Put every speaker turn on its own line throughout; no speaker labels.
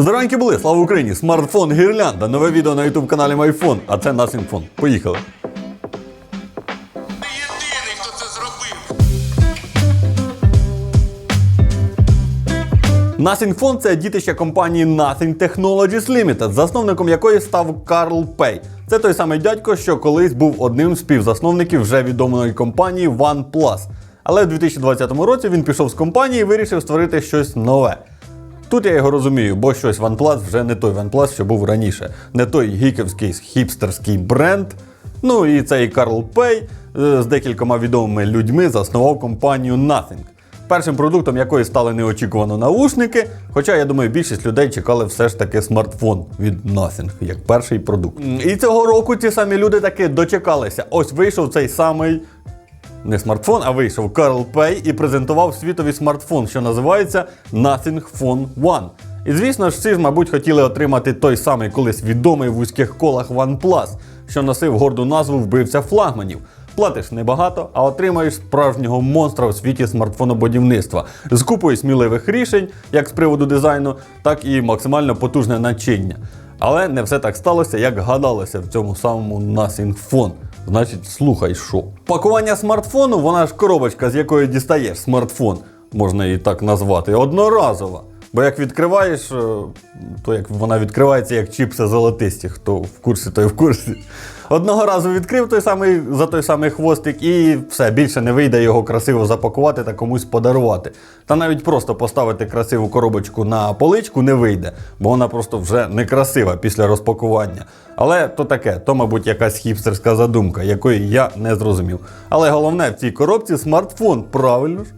Здоровенькі були, слава Україні! Смартфон Гірлянда. Нове відео на youtube каналі MyPhone, а це. Поїхали.
Хто це зробив.
Nothing Phone – це дітище компанії Nothing Technologies Limited, засновником якої став Карл Пей. Це той самий дядько, що колись був одним з співзасновників вже відомої компанії OnePlus. Але в 2020 році він пішов з компанії і вирішив створити щось нове. Тут я його розумію, бо щось OnePlus вже не той OnePlus, що був раніше, не той гіковський хіпстерський бренд. Ну і цей Карл Пей з декількома відомими людьми заснував компанію Nothing. Першим продуктом якої стали неочікувано наушники, хоча я думаю, більшість людей чекали все ж таки смартфон від Nothing як перший продукт. І цього року ці самі люди таки дочекалися. Ось вийшов цей самий не смартфон, а вийшов Карл Пей і презентував світовий смартфон, що називається Nothing Phone One. І звісно ж, всі ж, мабуть, хотіли отримати той самий колись відомий в вузьких колах OnePlus, що носив горду назву вбивця флагманів. Платиш небагато, а отримаєш справжнього монстра у світі смартфонобудівництва з купою сміливих рішень, як з приводу дизайну, так і максимально потужне начиння. Але не все так сталося, як гадалося в цьому самому Nothing Phone. Значить, слухай, що. Пакування смартфону, вона ж коробочка, з якої дістаєш смартфон, можна її так назвати, одноразова. Бо як відкриваєш, е, то як вона відкривається як чіпси золотисті, хто в курсі, той в курсі. Одного разу відкрив той самий за той самий хвостик, і все, більше не вийде його красиво запакувати та комусь подарувати. Та навіть просто поставити красиву коробочку на поличку не вийде, бо вона просто вже некрасива після розпакування. Але то таке, то, мабуть, якась хіпстерська задумка, якої я не зрозумів. Але головне в цій коробці смартфон, правильно ж?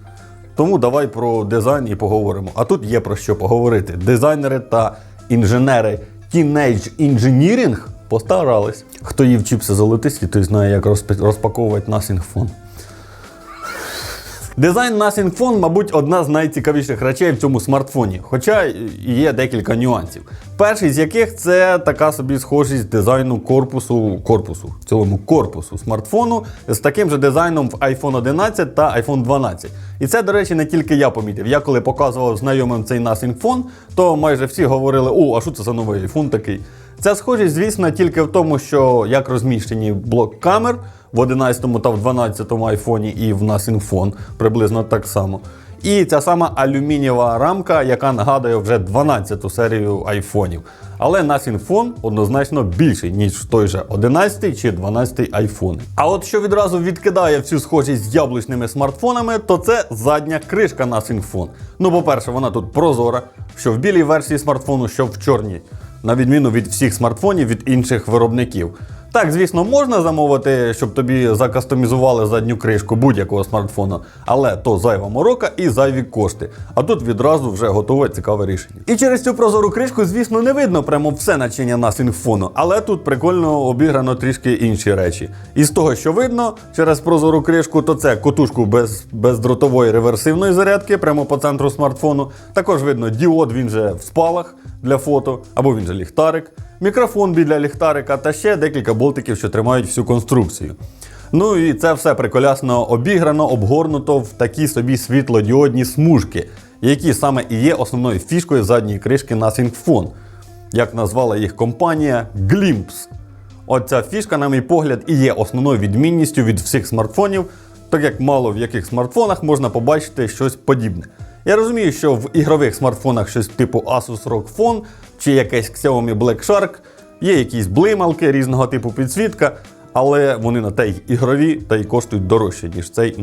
Тому давай про дизайн і поговоримо. А тут є про що поговорити. Дизайнери та інженери Teenage Engineering постарались. Хто їв чіпси золотисті, той знає, як розпаковувати Nothing Phone. Дизайн Nothing Phone, мабуть, одна з найцікавіших речей в цьому смартфоні, хоча є декілька нюансів. Перший з яких це така собі схожість дизайну корпусу, корпусу, в цілому корпусу смартфону з таким же дизайном в iPhone 11 та iPhone 12. І це, до речі, не тільки я помітив. Я коли показував знайомим цей Nothing Phone, то майже всі говорили: о, а що це за новий iPhone такий? Ця схожість, звісно, тільки в тому, що як розміщені блок камер в 11 та в 12 айфоні і в Phone приблизно так само. І ця сама алюмінієва рамка, яка нагадує вже 12-ту серію айфонів. Але Phone однозначно більший, ніж той же 11 чи 12 айфони. А от що відразу відкидає всю схожість з яблучними смартфонами, то це задня кришка Phone. Ну, по-перше, вона тут прозора, що в білій версії смартфону, що в чорній на відміну від всіх смартфонів від інших виробників. Так, звісно, можна замовити, щоб тобі закастомізували задню кришку будь-якого смартфону, але то зайва морока і зайві кошти. А тут відразу вже готове цікаве рішення. І через цю прозору кришку, звісно, не видно прямо все начиння Nothing Phone, але тут прикольно обіграно трішки інші речі. І з того, що видно через прозору кришку, то це котушку без бездротової реверсивної зарядки прямо по центру смартфону. Також видно діод, він же в спалах для фото, або він же ліхтарик, мікрофон біля ліхтарика та ще декілька болтиків, що тримають всю конструкцію. Ну і це все приколясно обіграно, обгорнуто в такі собі світлодіодні смужки, які саме і є основною фішкою задньої кришки Nothing Phone, як назвала їх компанія Glimpse. Оця фішка, на мій погляд, і є основною відмінністю від всіх смартфонів, так як мало в яких смартфонах можна побачити щось подібне. Я розумію, що в ігрових смартфонах щось типу Asus ROG Phone чи якийсь Xiaomi Black Shark, є якісь блималки різного типу підсвітка, але вони на те й ігрові та й коштують дорожче, ніж цей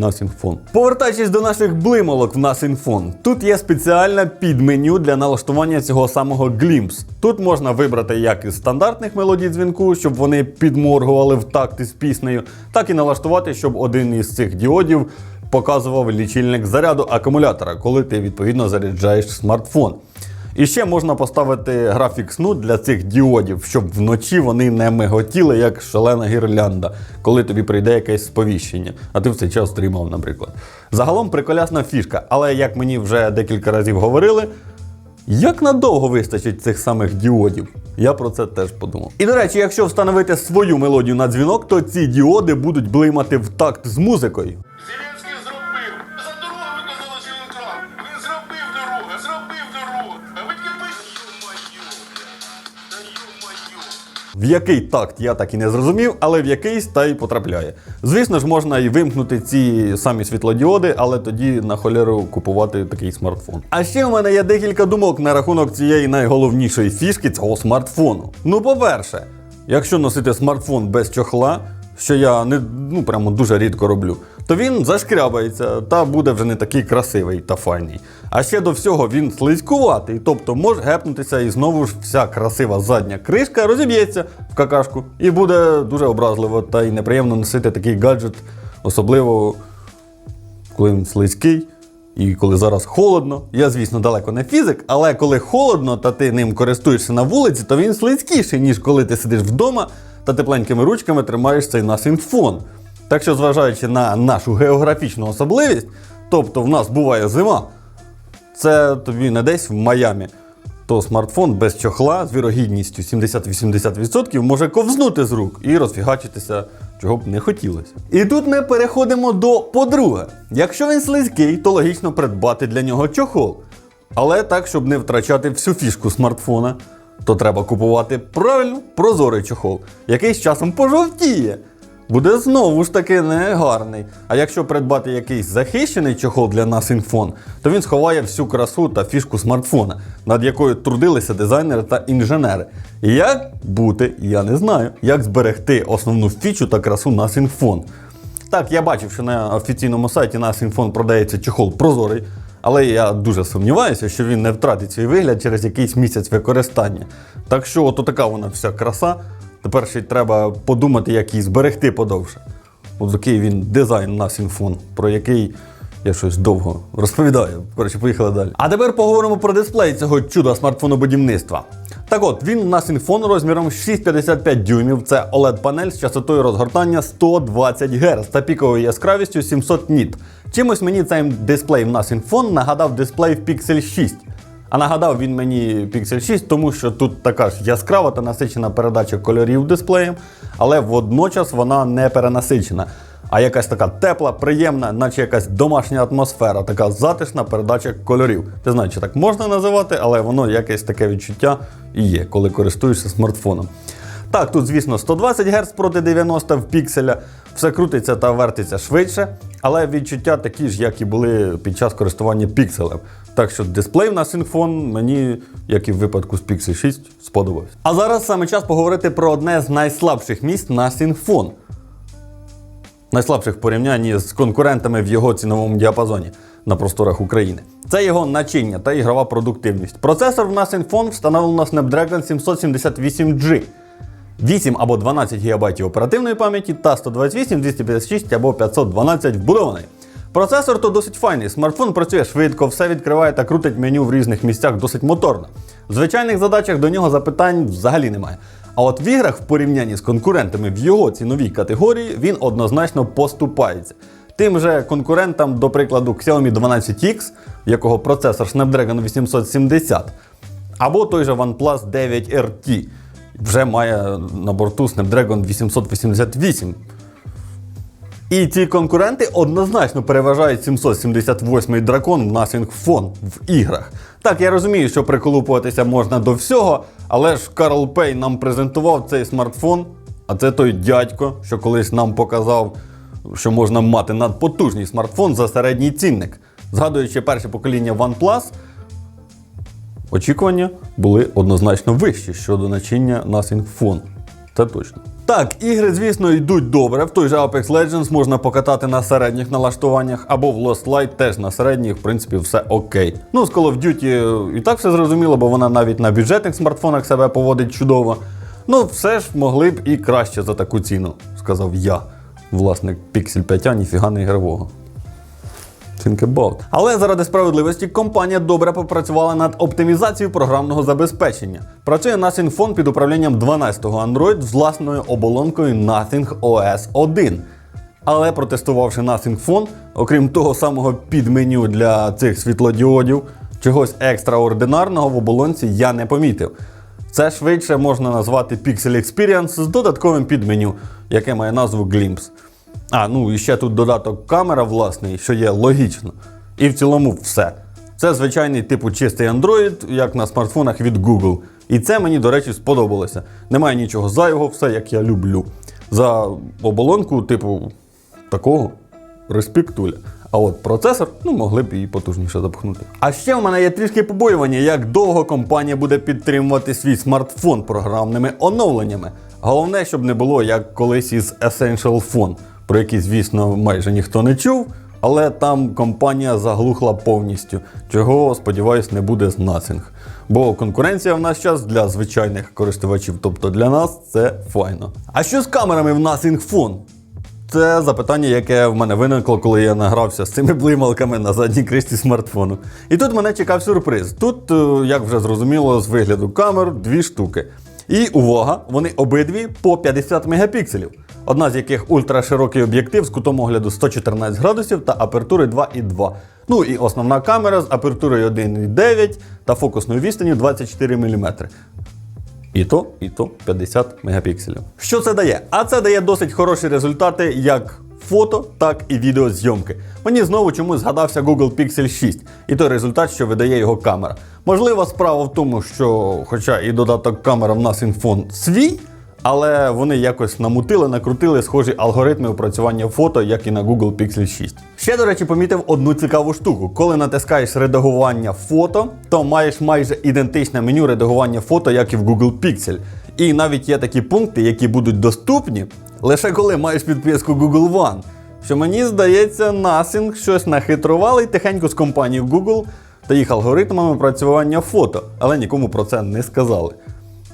Phone. Повертаючись до наших блималок в Phone, тут є спеціальне підменю для налаштування цього самого Glimpse. Тут можна вибрати як із стандартних мелодій дзвінку, щоб вони підморгували в такт із піснею, так і налаштувати, щоб один із цих діодів показував лічильник заряду акумулятора, коли ти відповідно заряджаєш смартфон. І ще можна поставити графік сну для цих діодів, щоб вночі вони не миготіли, як шалена гірлянда, коли тобі прийде якесь сповіщення, а ти в цей час дрімав, наприклад. Загалом приколясна фішка, але як мені вже декілька разів говорили, як надовго вистачить цих самих діодів? Я про це теж подумав. І до речі, якщо встановити свою мелодію на дзвінок, то ці діоди будуть блимати в такт з музикою. В який такт я так і не зрозумів, але в якийсь та й потрапляє. Звісно ж, можна і вимкнути ці самі світлодіоди, але тоді на холеру купувати такий смартфон. А ще у мене є декілька думок на рахунок цієї найголовнішої фішки цього смартфону. Ну, по-перше, якщо носити смартфон без чохла, що я не ну прямо дуже рідко роблю, то він зашкрябається та буде вже не такий красивий та файний. А ще до всього він слизькуватий, тобто може гепнутися і знову ж вся красива задня кришка розіб'ється в какашку і буде дуже образливо та й неприємно носити такий гаджет, особливо коли він слизький. І коли зараз холодно, я, звісно, далеко не фізик, але коли холодно та ти ним користуєшся на вулиці, то він слизькіший, ніж коли ти сидиш вдома та тепленькими ручками тримаєш цей насінфон. Так що, зважаючи на нашу географічну особливість, тобто в нас буває зима, це тобі не десь в Майамі, то смартфон без чохла з вірогідністю 70-80% може ковзнути з рук і розфігачитися, чого б не хотілося. І тут ми переходимо до подруга. Якщо він слизький, то логічно придбати для нього чохол. Але так, щоб не втрачати всю фішку смартфона, то треба купувати правильно прозорий чохол, який з часом пожовтіє. Буде знову ж таки негарний. А якщо придбати якийсь захищений чохол для нас інфон, то він сховає всю красу та фішку смартфона, над якою трудилися дизайнери та інженери. І Як бути, я не знаю. Як зберегти основну фічу та красу нас інфон. Так, я бачив, що на офіційному сайті нас інфон продається чохол прозорий, але я дуже сумніваюся, що він не втратить свій вигляд через якийсь місяць використання. Так що, от така вона вся краса. Тепер ще треба подумати, як її зберегти подовше. От такий він дизайн на Сінфон, про який я щось довго розповідаю. Коротше, поїхали далі. А тепер поговоримо про дисплей цього чуда смартфонобудівництва. Так от, він на Сінфон розміром 6,55 дюймів. Це OLED-панель з частотою розгортання 120 Гц та піковою яскравістю 700 ніт. Чимось мені цей дисплей в нас Сінфон нагадав дисплей в Pixel 6. А нагадав він мені Pixel 6, тому що тут така ж яскрава та насичена передача кольорів дисплеєм, але водночас вона не перенасичена. А якась така тепла, приємна, наче якась домашня атмосфера, така затишна передача кольорів. Не знаю, чи так можна називати, але воно якесь таке відчуття і є, коли користуєшся смартфоном. Так, тут, звісно, 120 Гц проти 90 в пікселя, все крутиться та вертиться швидше, але відчуття такі ж, як і були під час користування пікселем. Так що дисплей на Синфон мені, як і в випадку з Pixel 6, сподобався. А зараз саме час поговорити про одне з найслабших місць на Синфон. Найслабших в порівнянні з конкурентами в його ціновому діапазоні на просторах України. Це його начиння та ігрова продуктивність. Процесор в нас Inphone встановлено Snapdragon 778G. 8 або 12 ГБ оперативної пам'яті та 128, 256 або 512 вбудований. Процесор то досить файний, смартфон працює швидко, все відкриває та крутить меню в різних місцях досить моторно. В звичайних задачах до нього запитань взагалі немає. А от в іграх в порівнянні з конкурентами в його ціновій категорії він однозначно поступається. Тим же конкурентам, до прикладу, Xiaomi 12X, якого процесор Snapdragon 870, або той же OnePlus 9 RT, вже має на борту Snapdragon 888. І ці конкуренти однозначно переважають 778-й дракон в Nothing Phone в іграх. Так, я розумію, що приколупуватися можна до всього, але ж Карл Пей нам презентував цей смартфон, а це той дядько, що колись нам показав, що можна мати надпотужний смартфон за середній цінник. Згадуючи перше покоління OnePlus, очікування були однозначно вищі щодо начиння Phone. Це точно. Так, ігри, звісно, йдуть добре. В той же Apex Legends можна покатати на середніх налаштуваннях, або в Lost Light теж на середніх, в принципі, все окей. Ну, з Call of Duty і так все зрозуміло, бо вона навіть на бюджетних смартфонах себе поводить чудово. Ну, все ж могли б і краще за таку ціну, сказав я, власник Pixel 5, ніфіга не ігрового. Think about. Але заради справедливості компанія добре попрацювала над оптимізацією програмного забезпечення. Працює Nothing Phone під управлінням 12-го Android з власною оболонкою Nothing OS 1. Але протестувавши Nothing Phone, окрім того самого підменю для цих світлодіодів, чогось екстраординарного в оболонці я не помітив. Це швидше можна назвати Pixel Experience з додатковим підменю, яке має назву Glimpse. А, ну і ще тут додаток камера власний, що є логічно. І в цілому все. Це звичайний типу чистий Android, як на смартфонах від Google. І це мені, до речі, сподобалося. Немає нічого зайвого, все як я люблю. За оболонку, типу, такого респектуля. А от процесор, ну, могли б і потужніше запхнути. А ще в мене є трішки побоювання, як довго компанія буде підтримувати свій смартфон програмними оновленнями. Головне, щоб не було як колись із Essential Phone, про який, звісно, майже ніхто не чув, але там компанія заглухла повністю, чого, сподіваюсь, не буде з Nothing. Бо конкуренція в наш час для звичайних користувачів, тобто для нас, це файно. А що з камерами в Nothing Phone? Це запитання, яке в мене виникло, коли я награвся з цими блималками на задній кришці смартфону. І тут мене чекав сюрприз. Тут, е, як вже зрозуміло, з вигляду камер дві штуки. І увага, вони обидві по 50 мегапікселів. Одна з яких ультраширокий об'єктив з кутом огляду 114 градусів та апертури 2,2. Ну і основна камера з апертурою 1,9 та фокусною відстанню 24 мм. І то, і то 50 мегапікселів. Що це дає? А це дає досить хороші результати як фото, так і відеозйомки. Мені знову чомусь згадався Google Pixel 6 і той результат, що видає його камера. Можливо, справа в тому, що, хоча і додаток камера в нас інфон свій, але вони якось намутили, накрутили схожі алгоритми опрацювання фото, як і на Google Pixel 6. Ще, до речі, помітив одну цікаву штуку. Коли натискаєш редагування фото, то маєш майже ідентичне меню редагування фото, як і в Google Pixel. І навіть є такі пункти, які будуть доступні лише коли маєш підписку Google One. Що мені здається, Nothing щось нахитрували і тихенько з компанією Google та їх алгоритмами опрацювання фото, але нікому про це не сказали.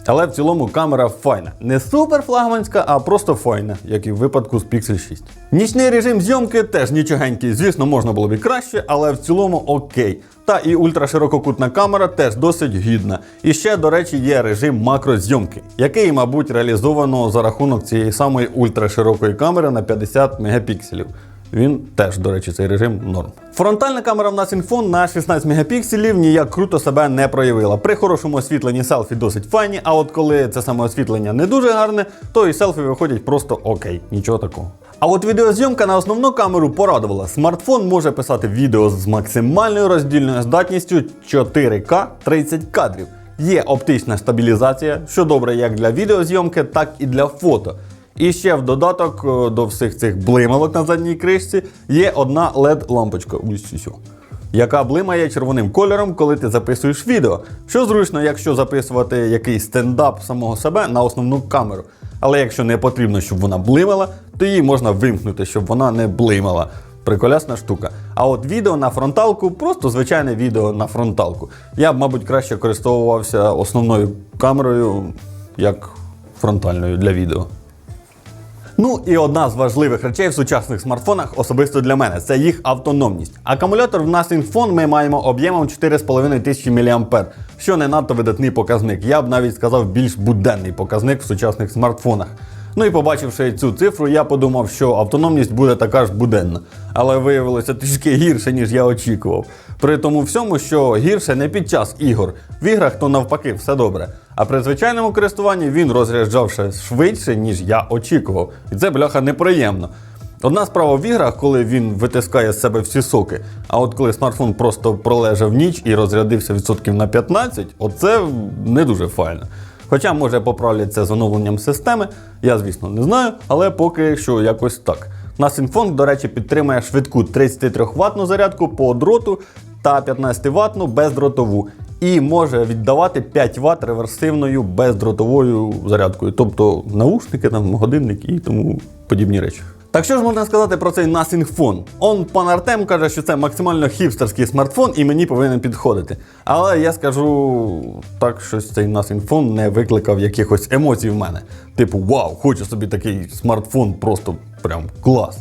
Але в цілому камера файна. Не супер флагманська, а просто файна, як і в випадку з Pixel 6. Нічний режим зйомки теж нічогенький. Звісно, можна було б і краще, але в цілому окей. Та і ультраширококутна камера теж досить гідна. І ще, до речі, є режим макрозйомки, який, мабуть, реалізовано за рахунок цієї самої ультраширокої камери на 50 мегапікселів. Він теж, до речі, цей режим норм. Фронтальна камера в нас інфон на 16 мегапікселів ніяк круто себе не проявила. При хорошому освітленні селфі досить файні, а от коли це саме освітлення не дуже гарне, то і селфі виходять просто окей, нічого такого. А от відеозйомка на основну камеру порадувала. Смартфон може писати відео з максимальною роздільною здатністю 4К 30 кадрів. Є оптична стабілізація, що добре як для відеозйомки, так і для фото. І ще в додаток е, до всіх цих блималок на задній кришці є одна LED-лампочка. Яка блимає червоним кольором, коли ти записуєш відео. Що зручно, якщо записувати якийсь стендап самого себе на основну камеру. Але якщо не потрібно, щоб вона блимала, то її можна вимкнути, щоб вона не блимала. Приколясна штука. А от відео на фронталку просто звичайне відео на фронталку. Я б, мабуть, краще користувався основною камерою як фронтальною для відео. Ну і одна з важливих речей в сучасних смартфонах, особисто для мене, це їх автономність. Акумулятор в нас інфон ми маємо об'ємом 4500 мАh, що не надто видатний показник. Я б навіть сказав більш буденний показник в сучасних смартфонах. Ну і побачивши цю цифру, я подумав, що автономність буде така ж буденна. Але виявилося трішки гірше, ніж я очікував. При тому всьому, що гірше не під час ігор. В іграх то навпаки все добре. А при звичайному користуванні він розряджався швидше, ніж я очікував. І це бляха неприємно. Одна справа в іграх, коли він витискає з себе всі соки. А от коли смартфон просто пролежав ніч і розрядився відсотків на 15, оце не дуже файно. Хоча, може, поправляться з оновленням системи, я, звісно, не знаю, але поки що якось так. Насінфонг, до речі, підтримує швидку 33 ватну зарядку по дроту та 15 ватну бездротову. І може віддавати 5 Вт реверсивною бездротовою зарядкою, тобто наушники, там, годинник і тому подібні речі. Так що ж можна сказати про цей Nothing Phone? Он пан Артем каже, що це максимально хіпстерський смартфон і мені повинен підходити. Але я скажу так, що цей Nothing Phone не викликав якихось емоцій в мене. Типу, вау, хочу собі такий смартфон, просто прям клас.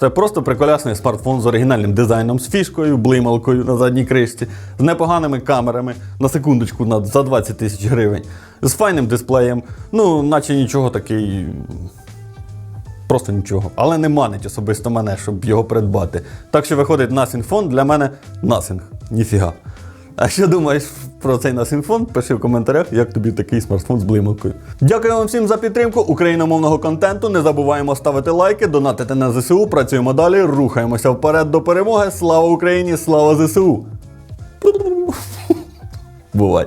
Це просто приколясний смартфон з оригінальним дизайном, з фішкою, блималкою на задній кришці, з непоганими камерами, на секундочку за 20 тисяч гривень, з файним дисплеєм. Ну, наче нічого такий. Просто нічого. Але не манить особисто мене, щоб його придбати. Так що виходить Phone для мене Nothing. Ніфіга. А що думаєш про цей Phone? Пиши в коментарях, як тобі такий смартфон з блималкою. Дякую вам всім за підтримку україномовного контенту. Не забуваємо ставити лайки, донатити на ЗСУ. Працюємо далі, рухаємося вперед до перемоги. Слава Україні! Слава ЗСУ! Бувай!